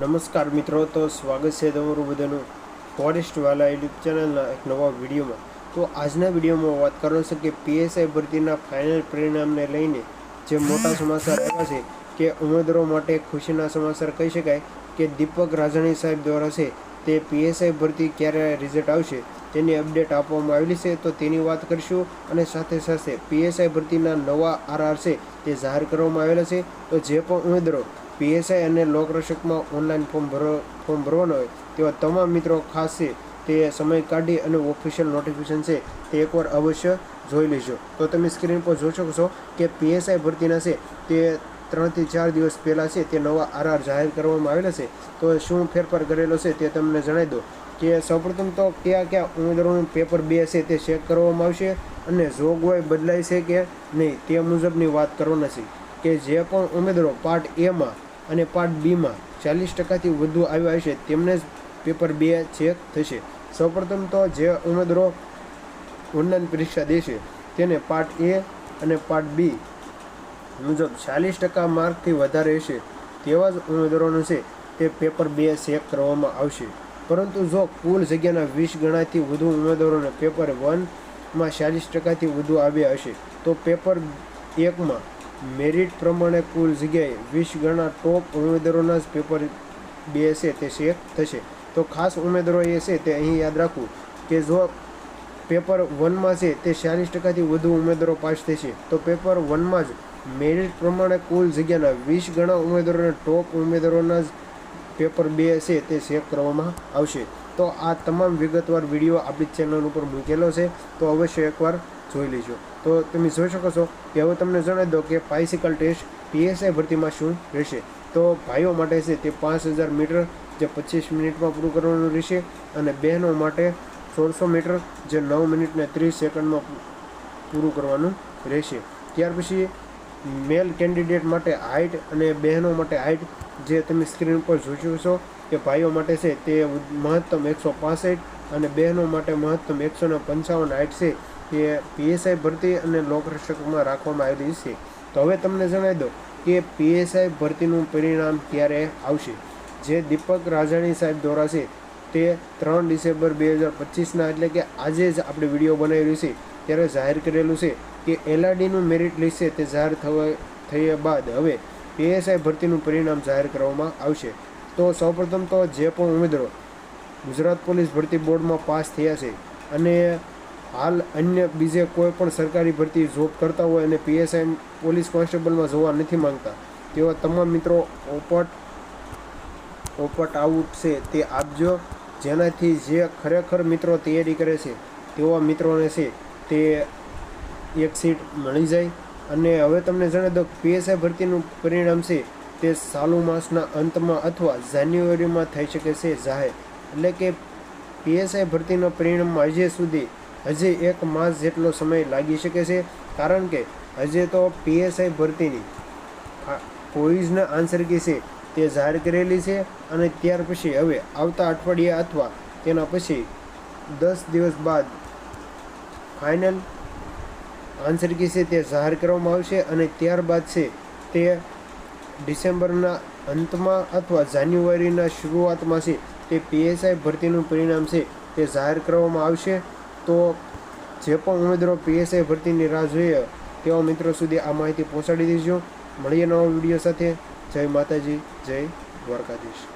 નમસ્કાર મિત્રો, તો સ્વાગત છે તમારું બધાનું ફોરેસ્ટ વાલા યુટ્યુબ ચેનલના એક નવા વિડીયોમાં. તો આજના વિડીયોમાં વાત કરવાનો છે કે પીએસઆઈ ભરતીના ફાઇનલ પરિણામને લઈને જે મોટા સમાચાર આવ્યા છે કે ઉમેદવારો માટે ખુશીના સમાચાર કહી શકાય કે દીપક રાજાણી સાહેબ દ્વારા છે તે પીએસઆઈ ભરતી ક્યારે રિઝલ્ટ આવશે તેની અપડેટ આપવામાં આવેલી છે. તો તેની વાત કરીશું અને સાથે સાથે પીએસઆઈ ભરતીના નવા આરઆર છે તે જાહેર કરવામાં આવેલા છે. તો જે પણ ઉમેદવારો પીએસઆઈ અને લોકરક્ષકમાં ઓનલાઈન ફોર્મ ભરો ફોર્મ ભરવાનો હોય તેવા તમામ મિત્રો ખાસ તે સમય કાઢી અને ઓફિશિયલ નોટિફિકેશન છે તે એકવાર અવશ્ય જોઈ લેજો. તો તમે સ્ક્રીન પર જોઈ શકો છો કે પીએસઆઈ ભરતીના છે તે ત્રણથી ચાર દિવસ પહેલાં છે તે નવા આરઆર જાહેર કરવામાં આવેલા છે. તો શું ફેરફાર કરેલો છે તે તમને જણાવી દો. કે સૌપ્રથમ તો કયા કયા ઉમેદવારોનું પેપર બે છે તે ચેક કરવામાં આવશે અને જોગવાઈ બદલાય છે કે નહીં તે મુજબની વાત કરવાના છે કે જે પણ ઉમેદવારો પાર્ટ એમાં અને પાર્ટ બીમાં ચાલીસ ટકાથી વધુ આવ્યા હશે, તેમને જ પેપર બે ચેક થશે. સૌપ્રથમ તો જે ઉમેદવારો ઓનલાઈન પરીક્ષા દેશે, તેને પાર્ટ એ અને પાર્ટ બી મુજબ ચાલીસ ટકા માર્કથી વધારે હશે, તેવા જ ઉમેદવારોનું છે, તે પેપર બે ચેક કરવામાં આવશે. પરંતુ જો કુલ જગ્યાના વીસ ગણાથી વધુ ઉમેદવારોને પેપર વનમાં ચાલીસ ટકાથી વધુ આવ્યા હશે, તો પેપર એકમાં મેરિટ પ્રમાણે કુલ જગ્યાએ વીસ ગણા ટોપ ઉમેદવારોના જ પેપર બે છે તે શેર થશે. તો ખાસ ઉમેદવારો એ છે તે અહીં યાદ રાખવું કે જો પેપર વનમાં છે તે ચાલીસ ટકાથી વધુ ઉમેદવારો પાસ થશે. તો પેપર વનમાં જ મેરિટ પ્રમાણે કુલ જગ્યાના વીસ ગણા ઉમેદવારોને ટોપ ઉમેદવારોના જ પેપર બે છે તે ચેક કરવામાં આવશે. તો આ તમામ વિગતવાર વીડિયો આપણી ચેનલ ઉપર મૂકેલો છે, તો અવશ્ય એકવાર જોઈ લેજો. તો તમે જોઈ શકો છો કે હવે તમને જણાવી દો કે પાઇસિકલ ટેસ્ટ પીએસઆઈ ભરતીમાં શું રહેશે. તો ભાઈઓ માટે છે તે પાંચ હજાર મીટર જે પચીસ મિનિટમાં પૂરું કરવાનું રહેશે અને બહેનો માટે સોળસો મીટર જે નવ મિનિટ ને ત્રીસ સેકન્ડમાં પૂરું કરવાનું રહેશે. ત્યાર પછી મેલ કેન્ડિડેટ માટે હાઇટ અને બહેનો માટે હાઇટ જે તમે સ્ક્રીન પર જોઈ છો કે ભાઈઓ માટે છે તે મહત્તમ એકસો પાસઠ અને બહેનો માટે મહત્તમ એકસો ને પંચાવન હાઇટ છે તે પીએસઆઈ ભરતી અને લોકરક્ષકમાં રાખવામાં આવેલી છે. તો હવે તમને જણાવી દો કે પીએસઆઈ ભરતીનું પરિણામ ક્યારે આવશે. જે દીપક રાજાણી સાહેબ દ્વારા છે તે ત્રણ ડિસેમ્બર બે હજાર પચીસના, એટલે કે આજે જ આપણે વીડિયો બનાવેલું છે. ત્યારે જાહેર કરેલું છે કે એલઆરડીનું મેરિટ લિસ્ટ છે તે જાહેર થવા થયા બાદ હવે પીએસઆઈ ભરતીનું પરિણામ જાહેર કરવામાં આવશે. તો સૌપ્રથમ તો જે પણ ઉમેદવારો ગુજરાત પોલીસ ભરતી બોર્ડમાં પાસ થયા છે અને હાલ અન્ય બીજે કોઈ પણ સરકારી ભરતી જોબ કરતા હોય અને પીએસઆઈ પોલીસ કોન્સ્ટેબલમાં જોવા નથી માંગતા, તેવા તમામ મિત્રો ઓપટ ઓપટ આઉટ છે તે આપજો. જેનાથી જે ખરેખર મિત્રો તૈયારી કરે છે તેવા મિત્રોને છે તે એક સીટ મળી જાય. અને હવે તમને જણાવી દો પીએસઆઈ ભરતીનું પરિણામ છે તે ચાલુ માસના અંતમાં અથવા જાન્યુઆરીમાં થઈ શકે છે જાહેર. એટલે કે પીએસઆઈ ભરતીના પરિણામમાં હજી સુધી હજી એક માસ જેટલો સમય લાગી શકે છે, કારણ કે હજી તો પીએસઆઈ ભરતીની પોઈઝના આન્સર કી છે તે જાહેર કરેલી છે અને ત્યાર પછી હવે આવતા અઠવાડિયા અથવા તેના પછી દસ દિવસ બાદ ફાઇનલ આન્સર કી છે તે જાહેર કરવામાં આવશે અને ત્યારબાદ છે તે ડિસેમ્બરના અંતમાં અથવા જાન્યુઆરીના શરૂઆતમાં છે તે પીએસઆઈ ભરતીનું પરિણામ છે તે જાહેર કરવામાં આવશે. તો જે પણ ઉમેદવારો પીએસઆઈ ભરતીની રાહ જોઈએ તેવા મિત્રો સુધી આ માહિતી પહોંચાડી દેજો. મળીએ નવા વીડિયો સાથે. જય માતાજી, જય દ્વારકાધીશ.